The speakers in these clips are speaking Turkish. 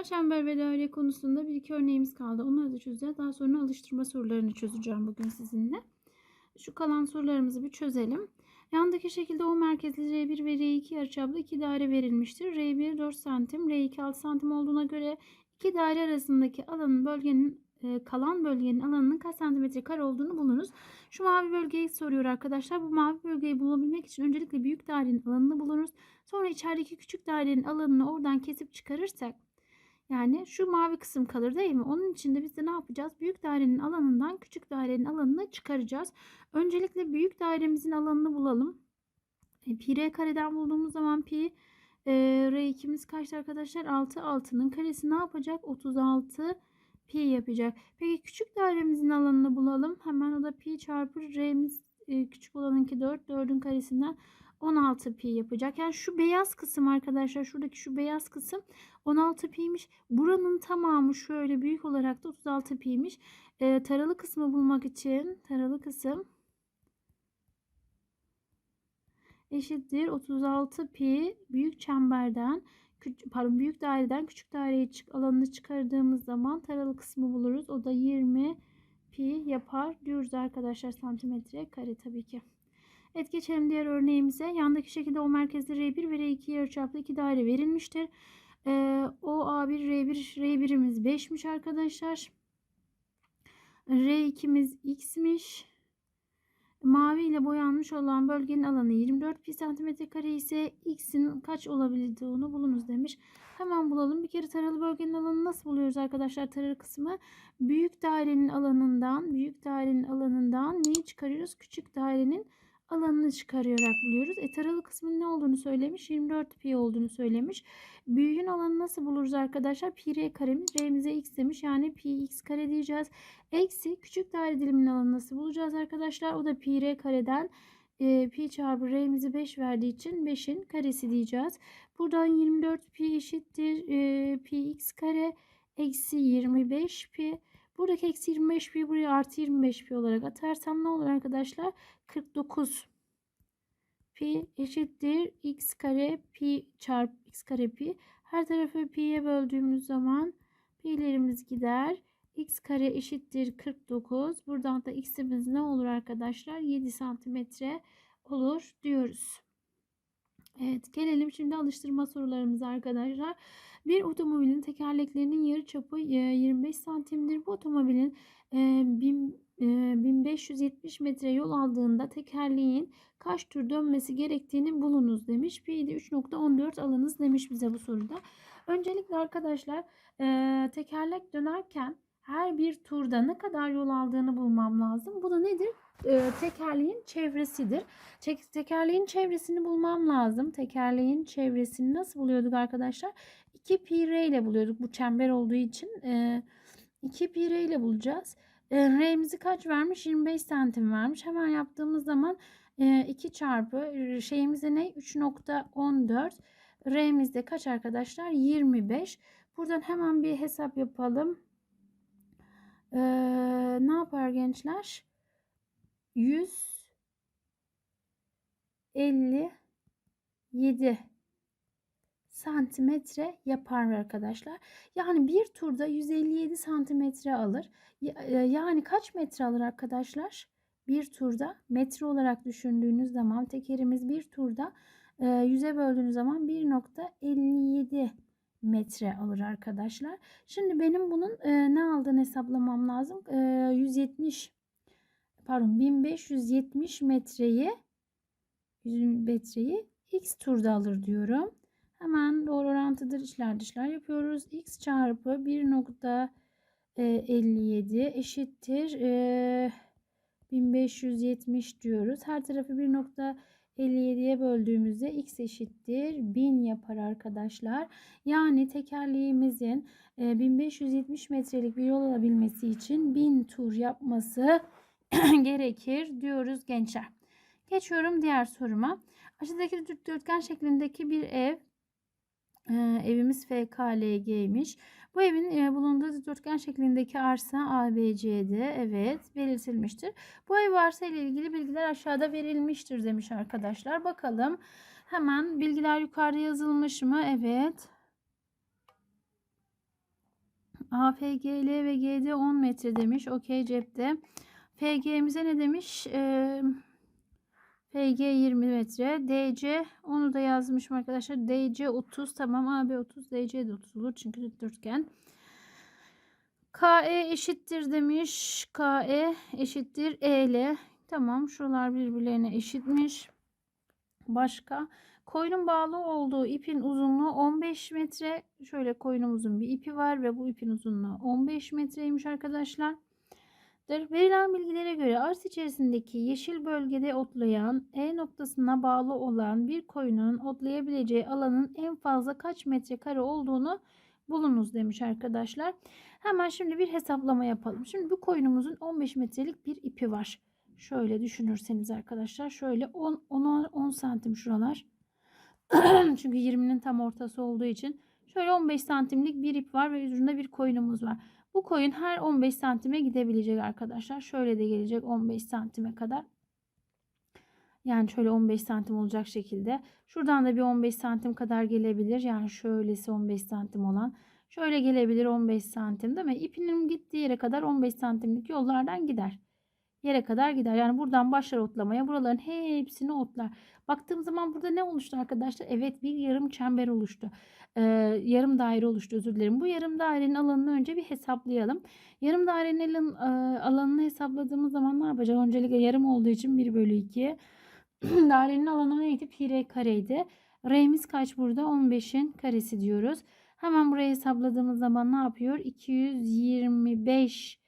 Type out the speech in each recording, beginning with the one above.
arkadaşlar çember ve daire konusunda bir iki örneğimiz kaldı. Onları da çözeceğiz. Daha sonra alıştırma sorularını çözeceğim bugün sizinle. Şu kalan sorularımızı bir çözelim. Yandaki şekilde O merkezli R1 ve R2 yarıçaplı iki daire verilmiştir. R1 4 cm, R2 6 cm olduğuna göre iki daire arasındaki alanın bölgenin e, kalan bölgenin alanının kaç santimetre kare olduğunu bulunuz. Şu mavi bölgeyi soruyor arkadaşlar. Bu mavi bölgeyi bulabilmek için öncelikle büyük dairenin alanını buluruz. Sonra içerideki küçük dairenin alanını oradan kesip çıkarırsak yani şu mavi kısım kalır değil mi? Onun için de biz de ne yapacağız? Büyük dairenin alanından küçük dairenin alanını çıkaracağız. Öncelikle büyük dairemizin alanını bulalım. E, pi r kareden bulduğumuz zaman pi e, r2'miz kaçtı arkadaşlar? 6 6'nın karesi ne yapacak? 36 pi yapacak. Peki küçük dairemizin alanını bulalım. Hemen o da pi çarpı r'miz e, küçük olanınki 4. 4'ün karesinden 16 pi yapacak. Yani şu beyaz kısım arkadaşlar şuradaki şu beyaz kısım 16 pi'ymiş. Buranın tamamı şöyle büyük olarak da 36 pi'ymiş. E, taralı kısmı bulmak için taralı kısım eşittir 36 pi büyük çemberden pardon büyük daireden küçük daireye çık alanını çıkardığımız zaman taralı kısmı buluruz. O da 20 pi yapar diyoruz arkadaşlar santimetre kare tabii ki. Evet geçelim diğer örneğimize. Yandaki şekilde o merkezde R1 ve R2 yarıçaplı iki daire verilmiştir. Ee, o A1 R1 R1'imiz 5'miş arkadaşlar. R2'miz X'miş. Mavi ile boyanmış olan bölgenin alanı 24 pi santimetre kare ise x'in kaç olabildiğini bulunuz demiş. Hemen bulalım. Bir kere taralı bölgenin alanını nasıl buluyoruz arkadaşlar? Taralı kısmı büyük dairenin alanından, büyük dairenin alanından neyi çıkarıyoruz? Küçük dairenin alanını çıkararak buluyoruz. E taralı kısmın ne olduğunu söylemiş. 24 pi olduğunu söylemiş. Büyüğün alanı nasıl buluruz arkadaşlar? Pi r karemiz r'mize x demiş. Yani pi x kare diyeceğiz. Eksi küçük daire diliminin alanı nasıl bulacağız arkadaşlar? O da pi r kareden e, pi çarpı r'mizi 5 verdiği için 5'in karesi diyeceğiz. Buradan 24 pi eşittir e, pi x kare eksi 25 pi. Buradaki eksi 25 pi buraya artı 25 pi olarak atarsam ne olur arkadaşlar? 49 pi eşittir x kare pi çarpı x kare pi. Her tarafı pi'ye böldüğümüz zaman pi'lerimiz gider. x kare eşittir 49. Buradan da x'imiz ne olur arkadaşlar? 7 santimetre olur diyoruz. Evet gelelim şimdi alıştırma sorularımıza arkadaşlar. Bir otomobilin tekerleklerinin yarı çapı 25 santimdir. Bu otomobilin 1570 metre yol aldığında tekerleğin kaç tur dönmesi gerektiğini bulunuz demiş. Bir de 3.14 alınız demiş bize bu soruda. Öncelikle arkadaşlar tekerlek dönerken her bir turda ne kadar yol aldığını bulmam lazım. Bu da nedir? E, tekerleğin çevresidir. Tekerleğin çevresini bulmam lazım. Tekerleğin çevresini nasıl buluyorduk arkadaşlar? 2 pi r ile buluyorduk. Bu çember olduğu için e, 2 pi r ile bulacağız. E, r'mizi kaç vermiş? 25 santim vermiş. Hemen yaptığımız zaman e, 2 çarpı şeyimize ne? 3.14 r'mizde kaç arkadaşlar? 25. Buradan hemen bir hesap yapalım. Ee, ne yapar gençler? 157 santimetre yapar arkadaşlar. Yani bir turda 157 santimetre alır. E, yani kaç metre alır arkadaşlar? Bir turda metre olarak düşündüğünüz zaman tekerimiz bir turda 100'e e, böldüğünüz zaman 1.57 metre alır arkadaşlar. Şimdi benim bunun e, ne aldığını hesaplamam lazım. E, 170 pardon 1570 metreyi 100 metreyi x turda alır diyorum. Hemen doğru orantıdır içler dışlar yapıyoruz. x çarpı 1.57 eşittir e, 1570 diyoruz. Her tarafı 1.57'ye böldüğümüzde x eşittir 1000 yapar arkadaşlar. Yani tekerleğimizin 1570 metrelik bir yol alabilmesi için 1000 tur yapması gerekir diyoruz gençler. Geçiyorum diğer soruma. Aşağıdaki dörtgen şeklindeki bir ev evimiz FKLG'ymiş. Bu evin bulunduğu dikdörtgen şeklindeki arsa ABCD evet belirtilmiştir. Bu ev arsa ile ilgili bilgiler aşağıda verilmiştir demiş arkadaşlar. Bakalım hemen bilgiler yukarıda yazılmış mı? Evet. AFGL ve GD 10 metre demiş. Okey cepte. FG'mize ne demiş? Ee, FG 20 metre. DC onu da yazmışım arkadaşlar. DC 30 tamam. AB 30 DC de 30 olur. Çünkü dikdörtgen. KE eşittir demiş. KE eşittir EL. Tamam şuralar birbirlerine eşitmiş. Başka? Koyunun bağlı olduğu ipin uzunluğu 15 metre. Şöyle koyunumuzun bir ipi var ve bu ipin uzunluğu 15 metreymiş arkadaşlar. Verilen bilgilere göre arz içerisindeki yeşil bölgede otlayan E noktasına bağlı olan bir koyunun otlayabileceği alanın en fazla kaç metrekare olduğunu bulunuz demiş arkadaşlar. Hemen şimdi bir hesaplama yapalım. Şimdi bu koyunumuzun 15 metrelik bir ipi var. Şöyle düşünürseniz arkadaşlar şöyle 10 10 10 santim şuralar. Çünkü 20'nin tam ortası olduğu için şöyle 15 santimlik bir ip var ve ucunda bir koyunumuz var. Bu koyun her 15 santime gidebilecek arkadaşlar. Şöyle de gelecek 15 santime kadar. Yani şöyle 15 santim olacak şekilde. Şuradan da bir 15 santim kadar gelebilir. Yani şöylesi 15 santim olan. Şöyle gelebilir 15 santim değil mi? İpinin gittiği yere kadar 15 santimlik yollardan gider. Yere kadar gider. Yani buradan başlar otlamaya. Buraların hepsini otlar. Baktığım zaman burada ne oluştu arkadaşlar? Evet bir yarım çember oluştu. Ee, yarım daire oluştu özür dilerim. Bu yarım dairenin alanını önce bir hesaplayalım. Yarım dairenin alan, e, alanını hesapladığımız zaman ne yapacağız? Öncelikle yarım olduğu için 1 bölü 2. dairenin alanı neydi? Pi r kareydi. R'miz kaç burada? 15'in karesi diyoruz. Hemen burayı hesapladığımız zaman ne yapıyor? 225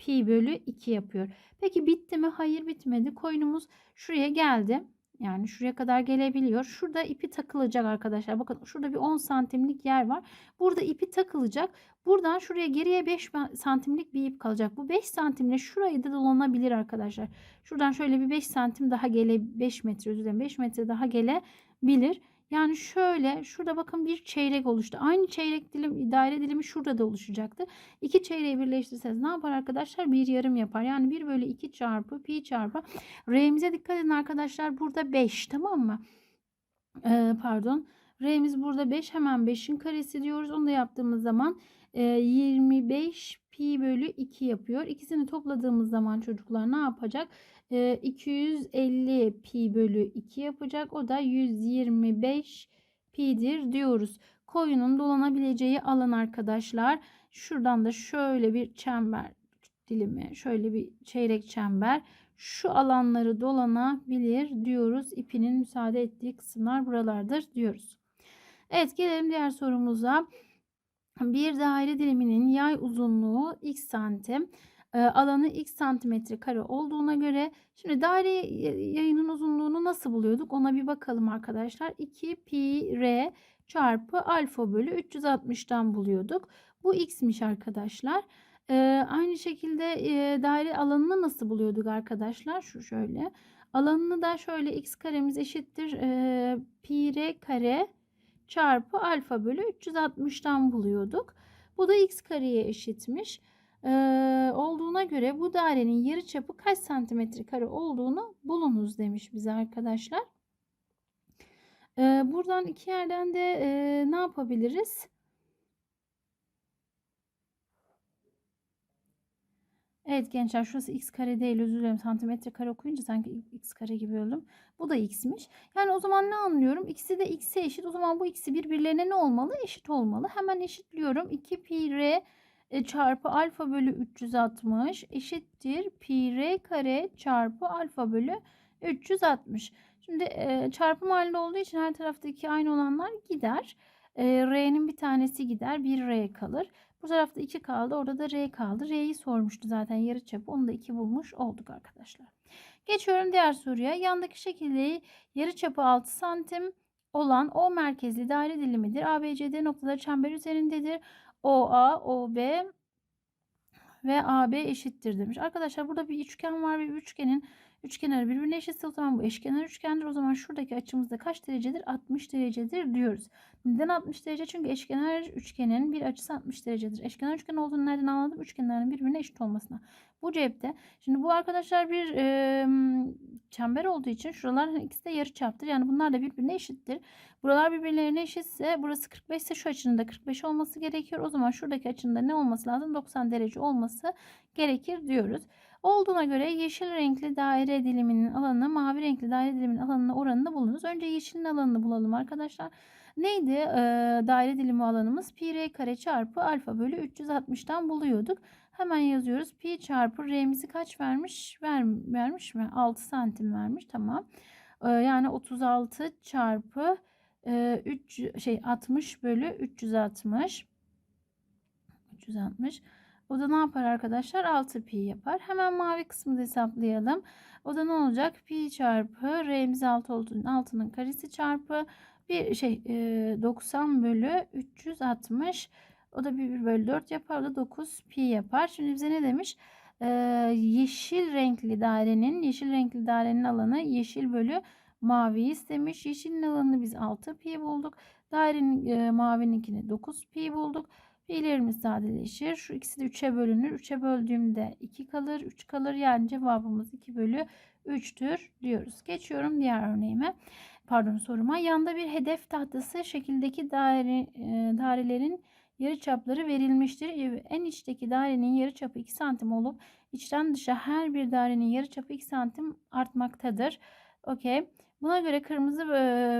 pi bölü 2 yapıyor. Peki bitti mi? Hayır bitmedi. Koyunumuz şuraya geldi. Yani şuraya kadar gelebiliyor. Şurada ipi takılacak arkadaşlar. Bakın şurada bir 10 santimlik yer var. Burada ipi takılacak. Buradan şuraya geriye 5 santimlik bir ip kalacak. Bu 5 santimle şurayı da dolanabilir arkadaşlar. Şuradan şöyle bir 5 santim daha gele 5 metre dilerim 5 metre daha gelebilir. Yani şöyle şurada bakın bir çeyrek oluştu. Aynı çeyrek dilim daire dilimi şurada da oluşacaktı. İki çeyreği birleştirseniz ne yapar arkadaşlar? Bir yarım yapar. Yani 1 bölü 2 çarpı pi çarpı. R'mize dikkat edin arkadaşlar. Burada 5 tamam mı? Ee, pardon. R'miz burada 5. Hemen 5'in karesi diyoruz. Onu da yaptığımız zaman e, 25 pi bölü 2 yapıyor. İkisini topladığımız zaman çocuklar ne yapacak? 250 pi bölü 2 yapacak. O da 125 pi'dir diyoruz. Koyunun dolanabileceği alan arkadaşlar. Şuradan da şöyle bir çember dilimi, şöyle bir çeyrek çember. Şu alanları dolanabilir diyoruz. İpinin müsaade ettiği kısımlar buralardır diyoruz. Evet gelelim diğer sorumuza. Bir daire diliminin yay uzunluğu x santim alanı x santimetre kare olduğuna göre şimdi daire yayının uzunluğunu nasıl buluyorduk ona bir bakalım arkadaşlar. 2 pi r çarpı alfa bölü 360'dan buluyorduk. Bu x'miş arkadaşlar. Ee, aynı şekilde e, daire alanını nasıl buluyorduk arkadaşlar? Şu şöyle. Alanını da şöyle x karemiz eşittir e, pi r kare çarpı alfa bölü 360'dan buluyorduk. Bu da x kareye eşitmiş e, olduğuna göre bu dairenin yarı çapı kaç santimetre kare olduğunu bulunuz demiş bize arkadaşlar. E, buradan iki yerden de e, ne yapabiliriz? Evet gençler şurası x kare değil özür dilerim santimetre kare okuyunca sanki x kare gibi oldum. Bu da x'miş. Yani o zaman ne anlıyorum? İkisi de x'e eşit. O zaman bu ikisi birbirlerine ne olmalı? Eşit olmalı. Hemen eşitliyorum. 2 pi r e, çarpı alfa bölü 360 eşittir pi r kare çarpı alfa bölü 360. Şimdi e, çarpım halinde olduğu için her taraftaki aynı olanlar gider. E, R'nin bir tanesi gider. Bir R kalır. Bu tarafta 2 kaldı. Orada da R kaldı. R'yi sormuştu zaten yarı çapı. Onu da 2 bulmuş olduk arkadaşlar. Geçiyorum diğer soruya. Yandaki şekilde yarı çapı 6 santim olan O merkezli daire dilimidir. ABCD noktaları çember üzerindedir. OA, OB ve AB eşittir demiş. Arkadaşlar burada bir üçgen var ve üçgenin Üçgenler birbirine eşitse o zaman bu eşkenar üçgendir. O zaman şuradaki açımız da kaç derecedir? 60 derecedir diyoruz. Neden 60 derece? Çünkü eşkenar üçgenin bir açısı 60 derecedir. Eşkenar üçgen olduğunu nereden anladım? Üçgenlerin birbirine eşit olmasına. Bu cepte. Şimdi bu arkadaşlar bir e, çember olduğu için şuraların ikisi de yarı çaptır. Yani bunlar da birbirine eşittir. Buralar birbirlerine eşitse burası 45 ise şu açının da 45 olması gerekiyor. O zaman şuradaki açının da ne olması lazım? 90 derece olması gerekir diyoruz. Olduğuna göre yeşil renkli daire diliminin alanı mavi renkli daire diliminin alanına oranını bulunuz. Önce yeşilin alanını bulalım arkadaşlar. Neydi ee, daire dilimi alanımız? Pi r kare çarpı alfa bölü 360'tan buluyorduk. Hemen yazıyoruz. Pi çarpı r'mizi kaç vermiş? Ver, vermiş mi? 6 santim vermiş. Tamam. Ee, yani 36 çarpı e, 3 şey 60 bölü 360. 360. O da ne yapar arkadaşlar? 6 pi yapar. Hemen mavi kısmı da hesaplayalım. O da ne olacak? Pi çarpı r'miz 6 olduğunun altının karesi çarpı bir şey e, 90 bölü 360. O da 1 bölü 4 yapar. O da 9 pi yapar. Şimdi bize ne demiş? Ee, yeşil renkli dairenin yeşil renkli dairenin alanı yeşil bölü mavi istemiş. Yeşilin alanını biz 6 pi bulduk. Dairenin e, mavininkini 9 pi bulduk. Pi'lerimiz sadeleşir. Şu ikisi de 3'e bölünür. 3'e böldüğümde 2 kalır. 3 kalır. Yani cevabımız 2 bölü 3'tür diyoruz. Geçiyorum diğer örneğime. Pardon soruma. Yanda bir hedef tahtası şekildeki daire, e, dairelerin yarıçapları verilmiştir. En içteki dairenin yarıçapı 2 santim olup içten dışa her bir dairenin yarıçapı 2 santim artmaktadır. Okey. Buna göre kırmızı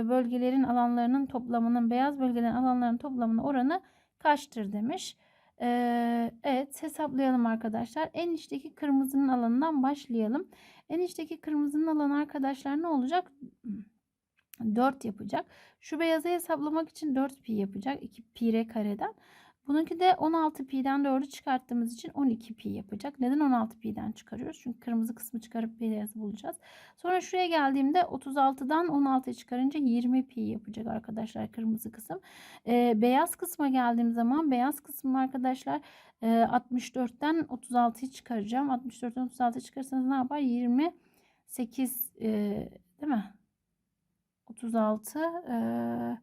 bölgelerin alanlarının toplamının beyaz bölgelerin alanlarının toplamının oranı kaçtır demiş. Ee, evet hesaplayalım arkadaşlar. En içteki kırmızının alanından başlayalım. En içteki kırmızının alanı arkadaşlar ne olacak? 4 yapacak. Şu beyazı hesaplamak için 4 pi yapacak. 2 pi r kareden. Bununki de 16 pi'den 4'ü çıkarttığımız için 12 pi yapacak. Neden 16 pi'den çıkarıyoruz? Çünkü kırmızı kısmı çıkarıp beyazı bulacağız. Sonra şuraya geldiğimde 36'dan 16'yı çıkarınca 20 pi yapacak arkadaşlar kırmızı kısım. Ee, beyaz kısma geldiğim zaman beyaz kısmı arkadaşlar e, 64'ten 36'yı çıkaracağım. 64'ten 36'yı çıkarırsanız ne yapar? 28 e, değil mi? 36 e,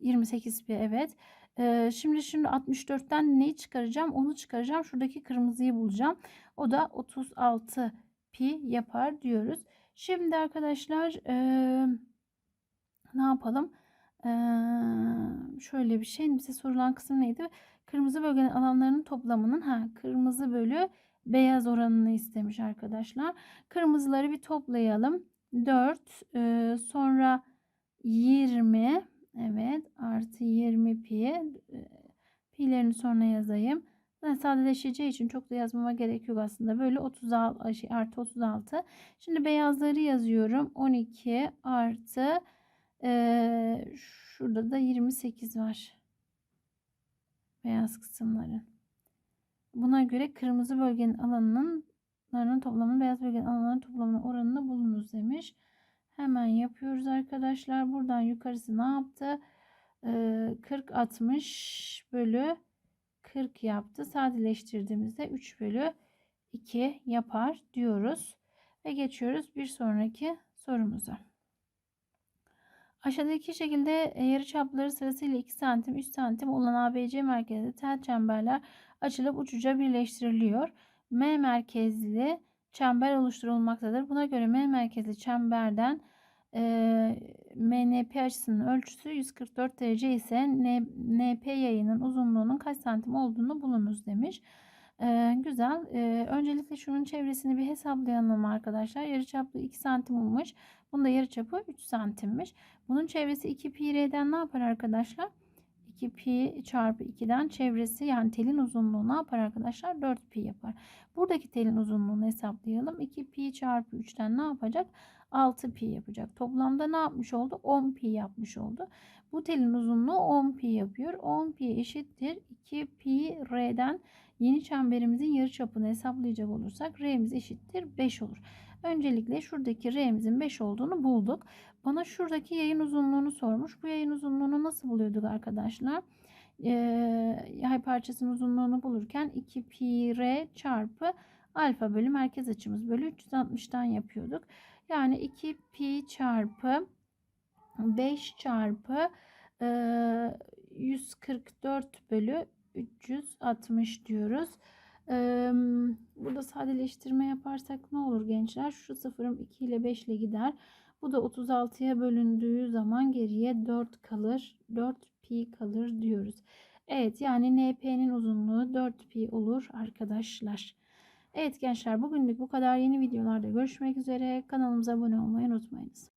28 pi evet. Ee, şimdi şimdi 64'ten neyi çıkaracağım? Onu çıkaracağım. Şuradaki kırmızıyı bulacağım. O da 36 pi yapar diyoruz. Şimdi arkadaşlar ee, ne yapalım? Ee, şöyle bir şey. Bize sorulan kısım neydi? Kırmızı bölgenin alanlarının toplamının ha kırmızı bölü beyaz oranını istemiş arkadaşlar. Kırmızıları bir toplayalım. 4 e, sonra 20 Evet artı 20 pi. Pi'lerini sonra yazayım. Ben sadeleşeceği için çok da yazmama gerek yok aslında. Böyle 36 şey, artı 36. Şimdi beyazları yazıyorum. 12 artı e, şurada da 28 var. Beyaz kısımların. Buna göre kırmızı bölgenin alanının toplamının beyaz bölgenin alanının toplamının oranını bulunuz demiş. Hemen yapıyoruz arkadaşlar. Buradan yukarısı ne yaptı? Ee, 40 60 bölü 40 yaptı. Sadeleştirdiğimizde 3 bölü 2 yapar diyoruz. Ve geçiyoruz bir sonraki sorumuza. Aşağıdaki şekilde yarıçapları sırasıyla 2 santim 3 santim olan ABC merkezli tel çemberler açılıp uçuca birleştiriliyor. M merkezli çember oluşturulmaktadır. Buna göre M merkezli çemberden e, MNP açısının ölçüsü 144 derece ise NP yayının uzunluğunun kaç santim olduğunu bulunuz demiş. E, güzel. E, öncelikle şunun çevresini bir hesaplayalım arkadaşlar. Yarıçapı 2 santim olmuş. Bunun da yarıçapı 3 santimmiş. Bunun çevresi 2 pi r'den ne yapar arkadaşlar? 2 pi çarpı 2'den çevresi yani telin uzunluğu ne yapar arkadaşlar? 4 pi yapar. Buradaki telin uzunluğunu hesaplayalım. 2 pi çarpı 3'ten ne yapacak? 6 pi yapacak. Toplamda ne yapmış oldu? 10 pi yapmış oldu. Bu telin uzunluğu 10 pi yapıyor. 10 pi eşittir 2 pi r'den yeni çemberimizin yarıçapını hesaplayacak olursak r'miz eşittir 5 olur. Öncelikle şuradaki r'mizin 5 olduğunu bulduk. Bana şuradaki yayın uzunluğunu sormuş. Bu yayın uzunluğunu nasıl buluyorduk arkadaşlar? Ee, yay parçasının uzunluğunu bulurken 2 pi r çarpı alfa bölü merkez açımız bölü 360'tan yapıyorduk. Yani 2 pi çarpı 5 çarpı e, 144 bölü 360 diyoruz. Burada sadeleştirme yaparsak ne olur gençler? Şu sıfırım 2 ile 5 ile gider. Bu da 36'ya bölündüğü zaman geriye 4 kalır. 4 pi kalır diyoruz. Evet yani NP'nin uzunluğu 4 pi olur arkadaşlar. Evet gençler bugünlük bu kadar. Yeni videolarda görüşmek üzere. Kanalımıza abone olmayı unutmayınız.